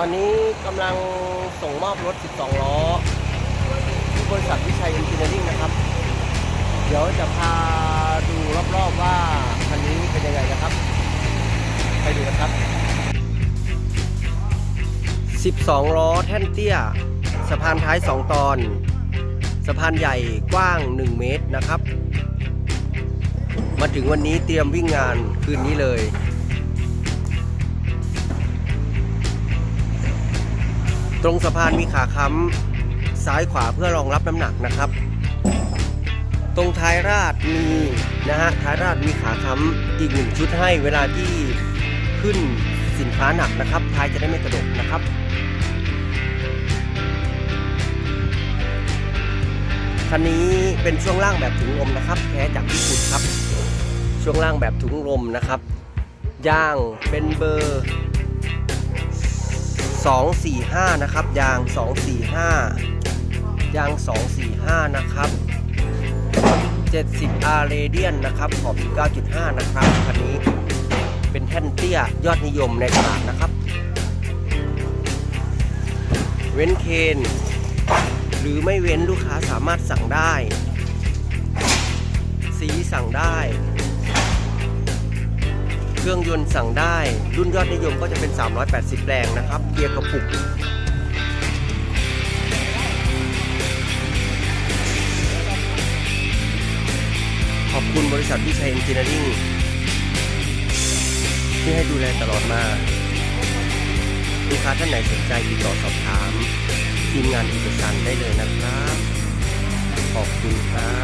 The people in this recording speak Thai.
ตอนนี้กำลังส่งมอบรถ 12 ล้อ ที่บริษัทวิชัยเอนจิเนียริ่งนะครับ เดี๋ยวจะพาดูรอบๆว่าคันนี้เป็นยังไงนะครับ ไปดูกันครับ 12 ล้อแท่นเตี้ย สะพานท้าย 2 ตอน สะพานใหญ่กว้าง 1 เมตรนะครับ มาถึงวันนี้เตรียมวิ่งงานคืนนี้เลย ตรงสะพานมีขาค้ำซ้ายขวาเพื่อรองรับน้ำหนักนะครับ ตรงท้ายราดมีนะฮะท้ายราดมีขาค้ำอีกหนึ่งชุดให้เวลาที่ขึ้นสินค้าหนักนะครับ ท้ายจะได้ไม่กระดกนะครับคันนี้เป็นช่วงล่างแบบถุงลมนะครับแท้จากญี่ปุ่นครับ ช่วงล่างแบบถุงลมนะครับ ยางเป็นเบอร์ 245 นะครับ ยาง 245 ยาง 245 นะครับ 70 R Radian นะครับ ขอบ 19.5 นะครับ คันนี้เป็นแท่นเตี้ยยอดนิยมในตลาดนะครับ เว้นเคน หรือไม่เว้นลูกค้าสามารถสั่งได้ สีสั่งได้ เครื่องยนต์สั่งได้ รุ่นยอดนิยมก็จะเป็น 380 แรงนะครับ เกียร์กระปุก ขอบคุณบริษัทวิชัยเอนจิเนียริ่งที่ให้ดูแลตลอดมา ลูกค้าท่านไหนสนใจติดต่อสอบถาม ทีมงานเอกสารได้เลยนะครับ ขอบคุณครับ